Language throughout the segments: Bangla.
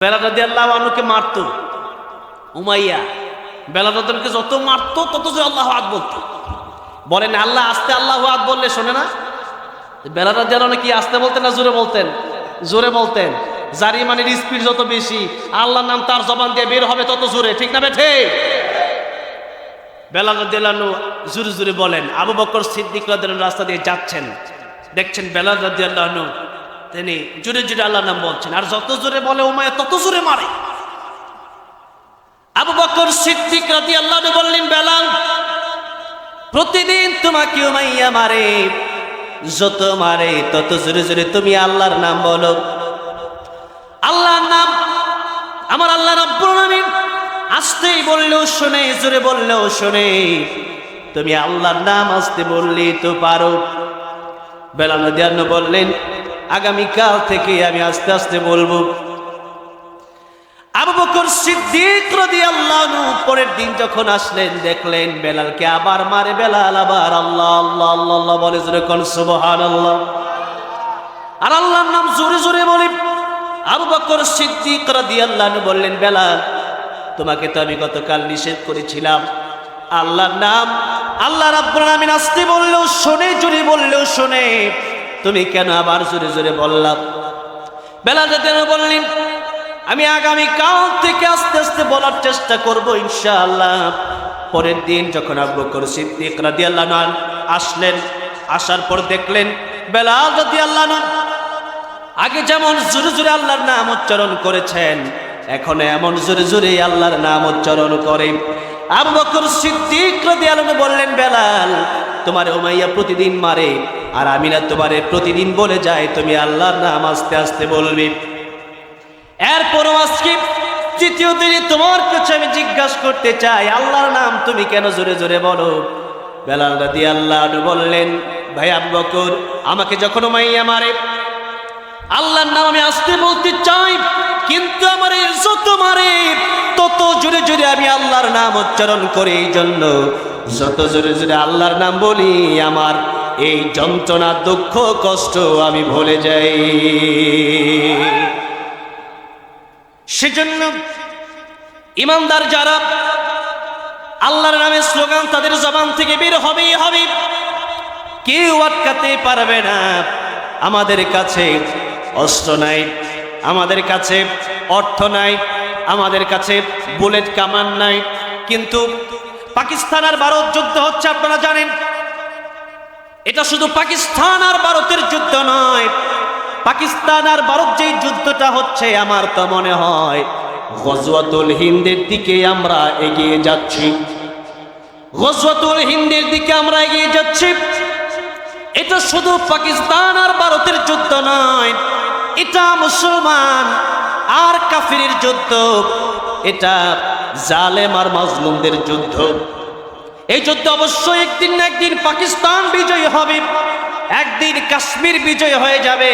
বেলাল রাদি আল্লাহ আনুকে মারত। উমাইয়া, বেলাল রাদিকে যত মারত, তত যে আল্লাহ আদ বলতো। বলেন, আল্লাহ আস্তে আল্লাহ আদ বললে শোনে না? বেলাল রাদি আল্লাহ কি আস্তে বলতেন না জোরে বলতেন? জোরে বলতেন। জারি মানের স্পিড যত বেশি, আল্লাহর নাম তার জবান দিয়ে বের হবে তত জোরে। ঠিক না বেঠে? বেলাল রাদিয়াল্লাহু জোরে জোরে বলেন, আবু বকর সিদ্দিক রাস্তা দিয়ে যাচ্ছেন। দেখছেন বেলাল রাদিয়াল্লাহু তিনি জোরে জোরে আল্লাহর নাম বলছেন, আর যত জোরে বলে উমায়া, তত জোরে মারে। আবু বকর সিদ্দিক রাদিয়াল্লাহু বললেন, বেলাল, প্রতিদিন তোমাকে উমাইয়া মারে, যত মারে তত জোরে জোরে তুমি আল্লাহর নাম বলো। আল্লাহর নাম আমার আল্লাহ রাব্বুল আলামিন আসতেই বললেও শোনে, জোরে বললেও শোনে, তুমি আল্লাহর নাম আসতে বললি তো পারো। বেলাল রাদিয়াল্লাহু বললেন আগামীকাল থেকে আমি আস্তে আস্তে বলব। আবু বকর সিদ্দিক রাদিয়াল্লাহু পরের দিন যখন আসলেন, দেখলেন বেলালকে আবার মারে বেলাল, আবার আল্লাহ আল্লাহ আল্লাহ আল্লাহ বলে জোরে কোন সুবহানাল্লাহ। আর আল্লাহর নাম জোরে জোরে বলি। আবু বকর সিদ্দিক রাদিয়াল্লাহু বললেন, বেলাল, তোমাকে তো আমি গতকাল নিষেধ করেছিলাম। আল্লাহর নাম, আল্লাহ রাব্বুল আলামিন আসতে বললেও শোনে, জোরে বললেও শোনে। তুমি কেন আবার জোরে জোরে বললাম? বেলা রাদিয়াল্লাহু বললেন, আমি আগামী কাল থেকে আস্তে আস্তে বলার চেষ্টা করব ইনশাআল্লাহ। পরের দিন যখন আবু বকর সিদ্দিক রাদিয়াল্লাহু আনহু আসলেন, আসার পর দেখলেন, বেলাল রাদিয়াল্লাহু আনহু আগে যেমন জোরে জোরে আল্লাহর নাম উচ্চারণ করেছেন, এখন এমন জোরে জোরে আল্লাহর নাম উচ্চারণ করে। আবু বকর সিদ্দিক আনহু বললেন, বেলাল, তোমার উমাইয়া প্রতিদিন মারে আর আমি না তোমারে প্রতিদিন বলে যাই তুমি আল্লাহর নাম আস্তে আস্তে বলবি। এরপরও আজকে তৃতীয় দিনে তোমার কাছে আমি জিজ্ঞাসা করতে চাই, আল্লাহর নাম তুমি কেন জোরে জোরে বলো? বেলাল রাদি আল্লাহ বললেন, ভাই আবু বকর, আমাকে যখন মাইয়া মারে, আল্লাহর নাম আমি আসতে বলতে চাই, কিন্তু আমার যত মারে, তত জোরে জোরে আমি আল্লাহর নাম উচ্চারণ করি। এই জন্য যত জোরে জোরে আল্লাহর নাম বলি, আমার এই যন্ত্রণা, দুঃখ, কষ্ট আমি ভুলে যাই। সেজন্য ইমানদার যারা, আল্লাহর নামে স্লোগান তাদের জবান থেকে বের হবেই হবে। কেউ আটকাতে পারবে না। আমাদের কাছে অস্ত্র নাই, আমাদের কাছে অর্থ নাই, আমাদের কাছে বুলেট কামান নাই। কিন্তু পাকিস্তান আর ভারত যুদ্ধ হচ্ছে, আপনারা জানেন। এটা শুধু পাকিস্তান আর ভারতের যুদ্ধ নয়। পাকিস্তান আর ভারত যেই যুদ্ধটা হচ্ছে, আমার তো মনে হয় গজওয়াতুল হিন্দের দিকে আমরা এগিয়ে যাচ্ছি। গজওয়াতুল হিন্দের দিকে আমরা এগিয়ে যাচ্ছি। এটা শুধু পাকিস্তান আর ভারতের যুদ্ধ নয়, এটা মুসলমান আর কাফিরের যুদ্ধ, এটা জালেম আর মাজলুমদের যুদ্ধ। এই যুদ্ধ অবশ্যই একদিন না একদিন পাকিস্তান বিজয়ী হবে। একদিন কাশ্মীর বিজয় হয়ে যাবে।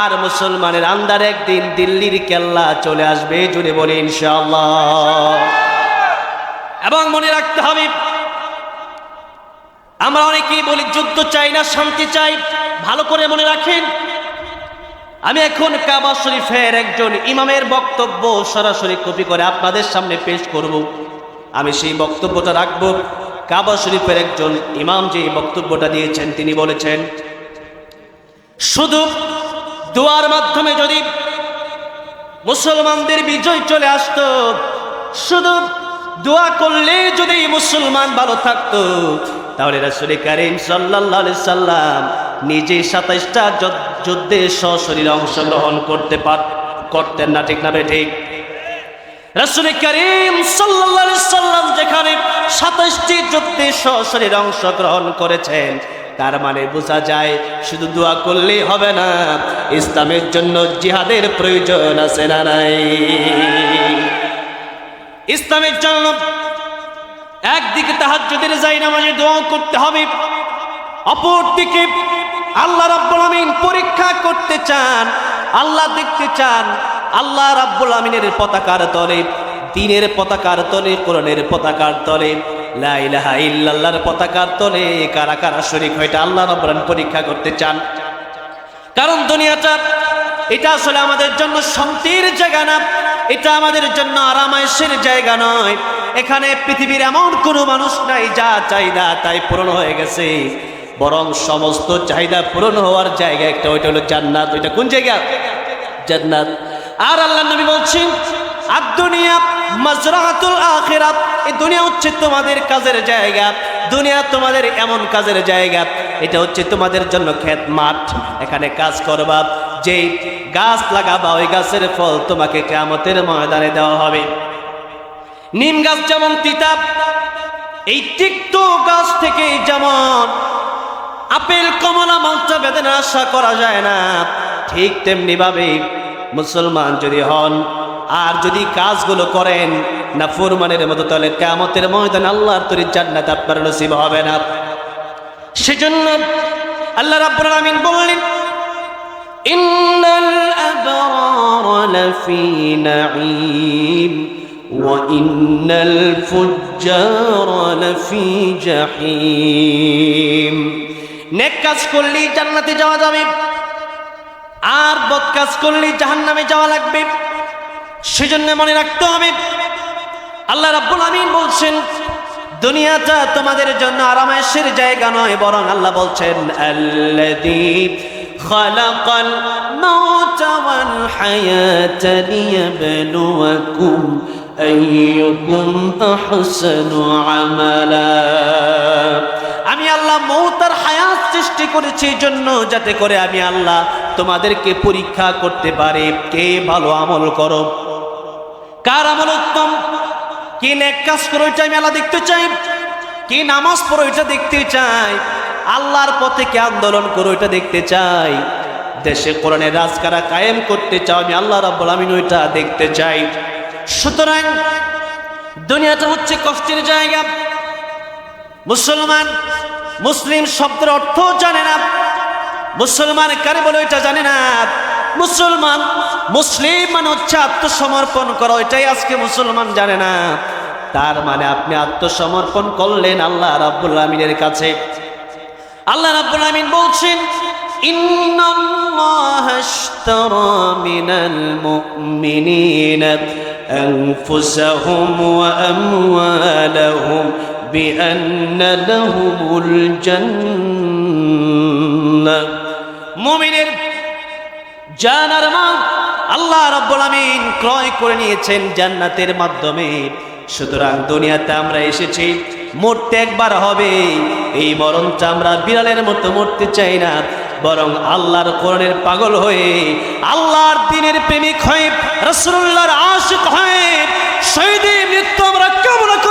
আর মুসলমানের আন্দার একদিন দিল্লির কেল্লা চলে আসবে জুড়ে বলে ইনশাআল্লাহ। এবং মনে রাখতে হবে, আমরা অনেকেই বলি যুদ্ধ চাই না, শান্তি চাই। ভালো করে মনে রাখেন, আমি এখন কাবা শরীফের একজন ইমামের বক্তব্য সরাসরি কপি করে আপনাদের সামনে পেশ করব। আমি সেই বক্তব্যটা রাখব। কাবা শরীফের একজন ইমাম যে বক্তব্যটা দিয়েছেন, তিনি বলেছেন, শুধু দোয়ার মাধ্যমে যদি মুসলমানদের বিজয় চলে আসতো, শুধু দোয়া করলে যদি মুসলমান ভালো থাকতো, তাহলে রাসুল কারিম সাল্লাহ সাল্লাম নিজে সাতাইশটা যুদ্ধে সশরীরে অংশগ্রহণ করতে পার, করতেন না, ঠিক না ঠিক? রাসুল করিম সাল্লাম যেখানে সাতাশটি যুদ্ধে সশরীর অংশগ্রহণ করেছেন, তার মানে বোঝা যায় শুধু দোয়া করলেই হবে না, ইসলামের জন্য জিহাদের প্রয়োজন আছে না নাই? ইসলামের জন্য একদিকে তাহার যদি যাই নামাজে দোয়া করতে হবে অপর দিকে আল্লাহ রাব্বুল আমিন পরীক্ষা করতে চান, আল্লাহ দেখতে চান আল্লাহ রাব্বুল আমিনের পতাকার তলে, দিনের পতাকার তলে, কোরআনের পতাকার তলে, লা ইলাহা ইল্লাল্লাহর পতাকার তলে কারা কারা শরীক হয়টা আল্লাহ রাব্বুল পরীক্ষা করতে চান। কারণ দুনিয়াটা, এটা আসলে আমাদের জন্য শান্তির জায়গা না, এটা আমাদের জন্য আরামায়েশের জায়গা নয়। এখানে পৃথিবীর এমন কোনো মানুষ নাই, যা চাহিদা তাই পূরণ হয়ে গেছে। বরং সমস্ত চাহিদা পূরণ হওয়ার জায়গা একটা, ওইটা হলো জান্নাত। ওইটা কোন জায়গা? জান্নাত। আর আল্লাহ নবী বলছেন আর দুনিয়া মাজরাতুল আখিরাত, এই দুনিয়া হচ্ছে তোমাদের কাজের জায়গা, দুনিয়া তোমাদের এমন কাজের জায়গা, এটা হচ্ছে তোমাদের জন্য ক্ষেত মাঠ এখানে কাজ করবা, যেই গাছ লাগাবা, ওই গাছের ফল তোমাকে কেয়ামতের ময়দানে দেওয়া হবে। নিম গাছ যেমন তিতাব এই তিক্ত গাছ থেকে যেমন আপেল, কমলা মালটা বেদনা আশা করা যায় না, ঠিক তেমনি ভাবে মুসলমান যদি হন আর যদি কাজগুলো করেন না ফুরমানের মতো তাহলে কেমতের ময়দান আল্লাহর তরি জান্নাত আপনার নসিব হবে না সেজন্য আল্লাহ রাব্বুল আলামিন বললেন ইন্নাল আবরার লাফি নাঈম وإن الفجار لفي جحيم নেক কাজ করলেই জান্নাতে যাওয়া যাবে আর বদ কাজ করলেই জাহান্নামে যাওয়া লাগবে। সেজন্য মনে রাখতে হবে, আল্লাহ রাব্বুল আমিন বলছেন, দুনিয়াটা তোমাদের জন্য আরামায়েশের জায়গা নয়, বরং আল্লাহ বলছেন খালাকাল মাউতা ওয়াল হায়াতা লিয়াবলুয়াকুম আইয়ুকুম আহসানু আমালা। আমি আল্লাহ মৌতার হায়াত সৃষ্টি করেছি এই জন্য যাতে করে আমি আল্লাহ তোমাদেরকে পরীক্ষা করতে পারে। কে ভালো আমল করো? কার আমল উত্তম? কি নেক কাজ করো এটা আমি আল্লাহ দেখতে চাই। কি নামাজ পড়ো এটা দেখতে চাই। আল্লাহর পথে কি আন্দোলন করো এটা দেখতে চাই। দেশে কোরআনের রাজকারা কায়েম করতে চাও, আমি আল্লাহ রাব্বুল আমিন ওইটা দেখতে চাই। সুতরাং দুনিয়াটা হচ্ছে কষ্টের জায়গা। মুসলমান মুসলিম শব্দের অর্থ জানে না মুসলমান কারে বলে এটা জানে না মুসলমান মুসলিম মানে হচ্ছে আত্মসমর্পণ করো এটাই আজকে মুসলমান জানে না তার মানে আপনি আত্মসমর্পণ করলেন আল্লাহ রাব্বুল আমিনের কাছে আল্লাহ রাব্বুল আমিন বলছেন إن الله اشترى من المؤمنين أنفسهم وأموالهم بأن لهم الجنة মুমিনের জানার মাল আল্লাহ রাব্বুল আমিন ক্রয় করে নিয়েছেন জান্নাতের মাধ্যমে সুতরাং দুনিয়াতে আমরা এসেছি মরতে একবার হবে এই মরণটা আমরা বিড়ালের মতো মরতে চাই না বরং আল্লাহর কোরআনের পাগল হয়ে আল্লাহর দিনের প্রেমিক হয়ে রসুল্লাহর আশিক হয়ে শহীদের মৃত্যু আমরা কামনা করে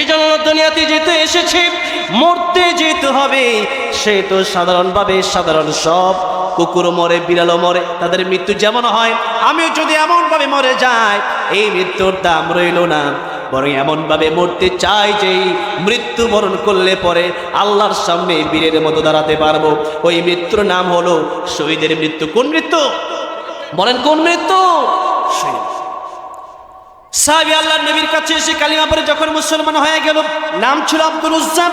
সেই জন্য দুনিয়াতে যেতে এসেছে, মরতে যেতে হবে। সে তো সাধারণভাবে সাধারণ সব। কুকুর মরে, বিড়ালও মরে, তাদের মৃত্যু যেমন হয়, আমিও যদি এমনভাবে মরে যাই, এই মৃত্যুর দাম রইল না। বরং এমনভাবে মরতে চাই যে, মৃত্যুবরণ করলে পরে আল্লাহর সামনে বীরের মতো দাঁড়াতে পারব। ওই মৃত্যুর নাম হলো শহীদের মৃত্যু। কোন মৃত্যু? বলেন কোন মৃত্যু? শহীদ। সাহাবি আল্লাহ নবীর কাছে এসে কালিমা পরে যখন মুসলমান হয়ে গেল, নাম ছিল আব্দুল উজ্জাম।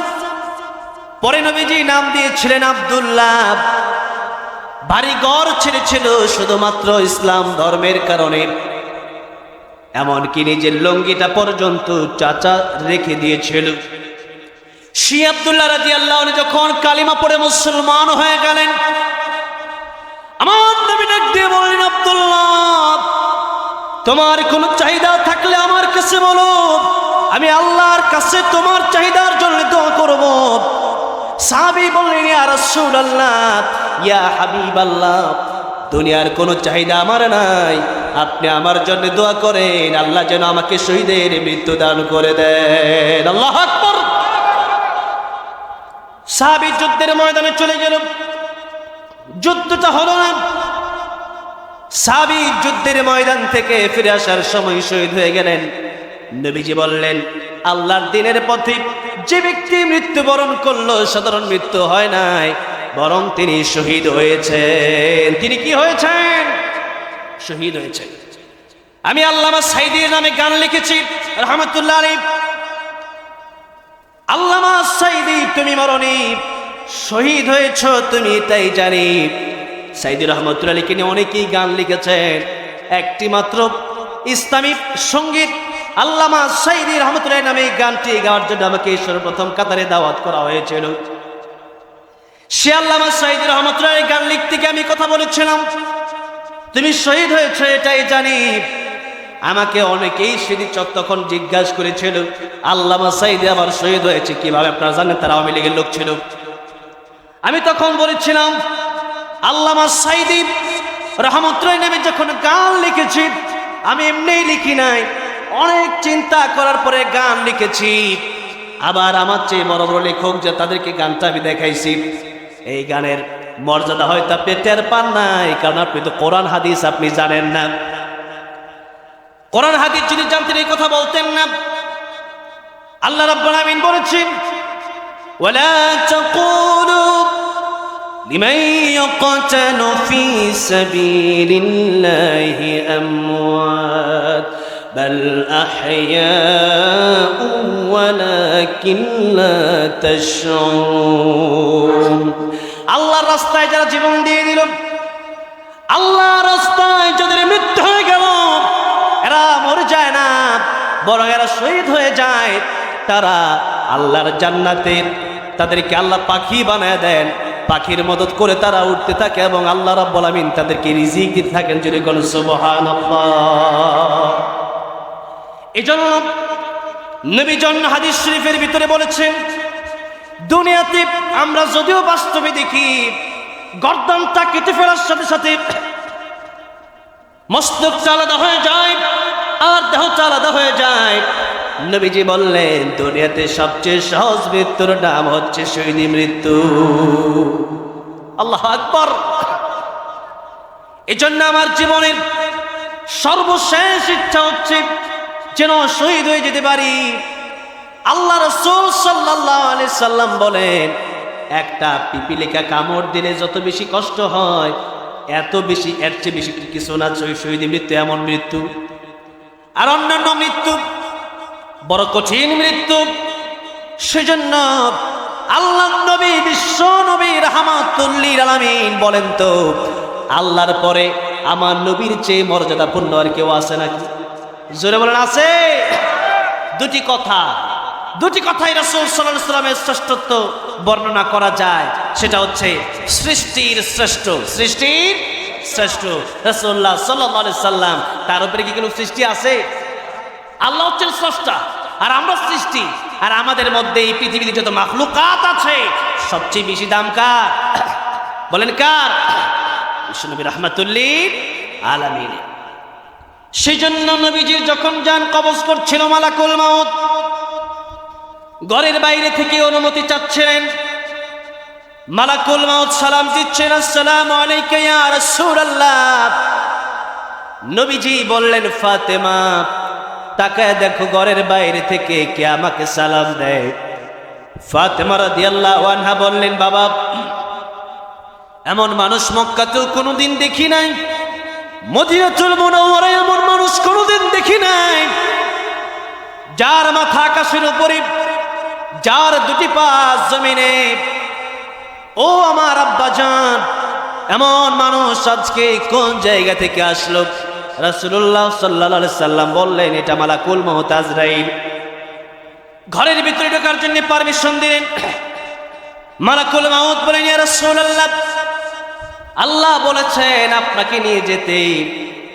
পরে নবীজি নাম দিয়েছিলেন আব্দুল্লাহ। বাড়ি গড় ছেড়েছিল শুধুমাত্র ইসলাম ধর্মের কারণে। এমনকি নিজের লঙ্গিটা পর্যন্ত চাচা রেখে দিয়েছিল। শি আব্দুল্লাহ রাজি আল্লাহ যখন কালিমা পড়ে মুসলমান হয়ে গেলেন, আমার নবী ডাক তোমার কোনো চাহিদা থাকলে আমার কাছে বলো। আমি আল্লাহর কাছে তোমার চাহিদার জন্য দোয়া করব। সাহাবি বললেন, ইয়া রাসূলুল্লাহ, ইয়া হাবিবাল্লাহ, দুনিয়ার কোনো চাহিদা আমার নাই। আপনি আমার জন্য দোয়া করেন, আল্লাহ যেন আমাকে শহীদের মৃত্যু দান করে দেন। আল্লাহ সাহাবি যুদ্ধের ময়দানে চলে গেল। যুদ্ধটা হলো না। সাবি যুদ্ধের ময়দান থেকে ফিরে আসার সময় শহীদ হয়ে গেলেন। নবীজি বললেন, আল্লাহর দিনের পথে যে ব্যক্তি মৃত্যুবরণ করল, সাধারণ মৃত্যু হয় নাই, বরং তিনি শহীদ হয়েছেন। তিনি কি হয়েছেন? শহীদ হয়েছেন। আমি আল্লামা সাইদির নামে গান লিখেছি, রহমতুল্লাহ আলী আল্লামা সাইদি, তুমি মরণী, শহীদ হয়েছ, তুমি তাই জানি। সাইদি রহমতুল্লাহ আলীকে নিয়ে অনেকেই গান লিখেছেন। একটি মাত্র ইসলামী সংগীত আল্লামা সাইদি রহমতুল্লাহ নামে এই গানটি গাওয়ার জন্য আমাকে সর্বপ্রথম কাতারে দাওয়াত করা হয়েছিল। সে আল্লামা সাইদি রহমতুল্লাহ গান লিখতে গিয়ে আমি কথা বলেছিলাম। তুমি শহীদ হয়েছে, এটাই জানি। আমাকে অনেকেই সেদিন তখন জিজ্ঞাসা করেছিল, আল্লামা সাইদি আমার শহীদ হয়েছে কীভাবে? আপনারা জানেন তারা আওয়ামী লীগের লোক ছিল। আমি তখন বলেছিলাম আল্লামা সাইদি রহমতুল্লাহ নামে যখন গান লিখেছি, আমি এমনিই লিখি নাই। অনেক চিন্তা করার পরে গান লিখেছি। আবার আমার চেয়ে বড় বড় লেখক যে তাদেরকে গানটা আমি দেখাইছি, এই গানের মর্যাদা হয়তো আপনি টের পান নাই, কারণ আপনি তো কোরআন হাদিস আপনি জানেন না। কোরআন হাদিস যদি জানতেন এই কথা বলতেন না। আল্লাহ রাব্বুল আমিন বলেছেন, ওয়ালা তাকুলু লিমান ইয়াকতালু ফি সাবিলিল্লাহি আমওয়াত بل أحياء ولكن لا تشعرون আল্লাহর রাস্তায় যারা জীবন দিয়ে দিল আল্লাহর রাস্তায় যাদের মৃত্যু হয়ে গেল এরা মরে যায় না বরং এরা শহীদ হয়ে যায় তারা আল্লাহর জান্নাতে তাদেরকে আল্লাহ পাখি বানায় দেন পাখির মদত করে তারা উঠতে থাকে এবং আল্লাহ রাব্বুল আমিন তাদেরকে রিজিক দিতে থাকেন। যদি কোন সুবহানাল্লাহ। এজন্য নবী জন হাদিস শরীফের ভিতরে বলেছেন, দুনিয়াতে আমরা যদিও বাস্তবে দেখি, গর্দানটা কেটে ফেলার সাথে সাথে মস্তকটা আলাদা হয়ে যায়, আর দেহটা আলাদা হয়ে যায়। নবীজি বললেন, দুনিয়াতে সবচেয়ে সহজ মৃত্যুর নাম হচ্ছে শহীদ মৃত্যু। আল্লাহ আকবর। এজন্য আমার জীবনের সর্বশেষ ইচ্ছা হচ্ছে যেন শহীদ হয়ে যেতে পারি। আল্লাহ রসুল সাল্লাহ সাল্লাম বলেন, একটা পিপিলিকা কামড় দিলে যত বেশি কষ্ট হয়, এত বেশি, এর চেয়ে বেশি কিছু না, শহীদ মৃত্যু এমন মৃত্যু। আর অন্যান্য মৃত্যু বড় কঠিন মৃত্যু। সেজন্য আল্লাহ নবী, বিশ্ব নবী রহমাতুল্লির আলামিন বলেন তো, আল্লাহর পরে আমার নবীর চেয়ে মর্যাদাপূর্ণ আর কেউ আছে নাকি? জোরে বলেন, আছে। দুটি কথা। দুটি কথাই রসুল সাল্লাহ সাল্লামের শ্রেষ্ঠত্ব বর্ণনা করা যায়। সেটা হচ্ছে সৃষ্টির শ্রেষ্ঠ। সৃষ্টির শ্রেষ্ঠ। রসুল্লাহ সাল্লাহ সাল্লাম তার উপরে কি কোনো সৃষ্টি আছে? আল্লাহ হচ্ছেন স্রষ্টা। আর আমরা সৃষ্টি। আর আমাদের মধ্যে এই পৃথিবীতে যত মাখলুকাত আছে, সবচেয়ে বেশি দাম কার? বলেন কার? বিশ্বনবী রহমাতুল্লির আলামিন। সেই জন্য নবীজির যখন যান কবজ করছিল মালাকুল মাউত, ঘরের বাইরে থেকে অনুমতি চাচ্ছিলেন। মালাকুল মাউত সালাম দিচ্ছেন, আসসালামু আলাইকা ইয়া রাসূলুল্লাহ। নবীজি বললেন, ফাতেমা তাকায় দেখো ঘরের বাইরে থেকে কে আমাকে সালাম দেয়। ফাতেমা রাদিয়াল্লাহু আনহা বললেন, বাবা, এমন মানুষ মক্কাতেও কোনোদিন দেখি নাই। মদিনাতুল মুনাওয়ারায় এমন মানুষ কোনোদিন দেখি নাই। যার মাথা আকাশের উপরে, যার দুটি পা জমিনে, ও আমার আব্বা জান এমন মানুষ আজকে কোন জায়গা থেকে আসলো? রাসূলুল্লাহ সাল্লাল্লাহু সাল্লাম বললেন, এটা মালাকুল মউত আজরাইল। ঘরের ভিতরে ঢোকার জন্য পারমিশন দিলেন। মালাকুল মাউত বলেন রাসূলুল্লাহ, আল্লাহ বলেছেন আপনাকে নিয়ে যেতে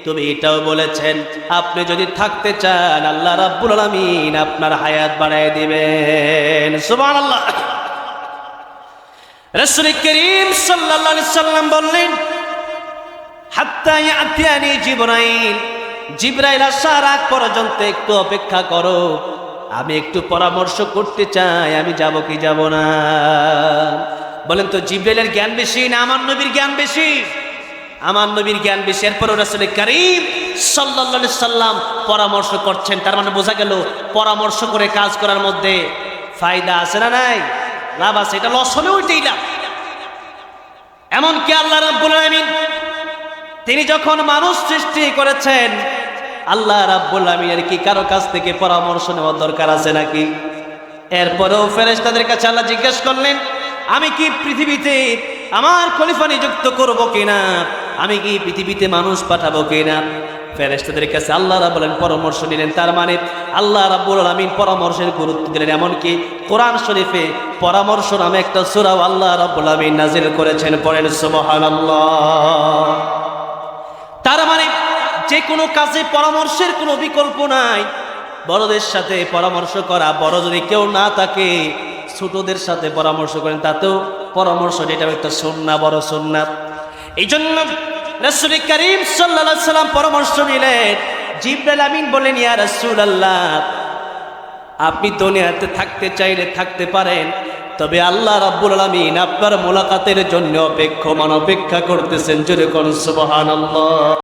তবে এটাও বলেছেন, আপনি যদি থাকতে চান, আল্লাহ রাব্বুল আলামিন আপনার হায়াত বাড়ায় দিবেন। সুবহানাল্লাহ। রাসূল করিম সাল্লাল্লাহু আলাইহি সাল্লাম বললেন হাত্তা ইয়াতিয়ানি জিবরাইল। জিবরাইল আসার আগ পর্যন্ত একটু অপেক্ষা করো। আমি একটু পরামর্শ করতে চাই, আমি যাব কি যাব না। বলেন তো, জিব্রাইলের জ্ঞান বেশি না আমার নবীর জ্ঞান বেশি? আমার নবীর জ্ঞান বেশি। এরপরও রাসুল করিম সাল্লা সাল্লাম পরামর্শ করছেন। তার মানে বোঝা গেল, পরামর্শ করে কাজ করার মধ্যে ফায়দা আছে না নাই? লাভ আছে। এটা লস হলে ওইটাই লাভ। এমনকি আল্লাহ রাব্বুল আলামিন তিনি যখন মানুষ সৃষ্টি করেছেন, আল্লাহ রাব্বুল আমিনের কি কারও কাছ থেকে পরামর্শ নেওয়ার দরকার আছে নাকি? এরপরেও ফেরেশতাদের কাছে আল্লাহ জিজ্ঞেস করলেন, আমি কি পৃথিবীতে আমার খলিফা নিযুক্ত করব কিনা? আমি কি পৃথিবীতে মানুষ পাঠাবো কিনা? ফেরেশতাদের কাছে আল্লাহ রাব্বুল পরামর্শ নিলেন, তার মানে আল্লাহ রাব্বুল আলামিন পরামর্শের গুরুত্ব দিলেন। এমনকি কোরআন শরীফে পরামর্শ নামে একটা সূরাও আল্লাহ রাব্বুল আলামিন নাজিল করেছেন, পড়েন সুবহানাল্লাহ। তার মানে যে কোনো কাজে পরামর্শের কোনো বিকল্প নাই। বড়দের সাথে পরামর্শ করা, বড় যদি কেউ না থাকে, ছোটদের সাথে পরামর্শ করেন, তাতেও পরামর্শ এটা একটা সন্না বড় সন্না এই জন্য রসুল করিম সাল্লা সাল্লাম পরামর্শ নিলেন, জিব্রাইল আমিন বলেন, ইয়া রসুল আল্লাহ আপনি দুনিয়াতে থাকতে চাইলে থাকতে পারেন তবে আল্লাহ রাব্বুল আলমিন আপনার মোলাকাতের জন্য অপেক্ষমান অপেক্ষা করতেছেন জোরে কোন সুবহানাল্লাহ।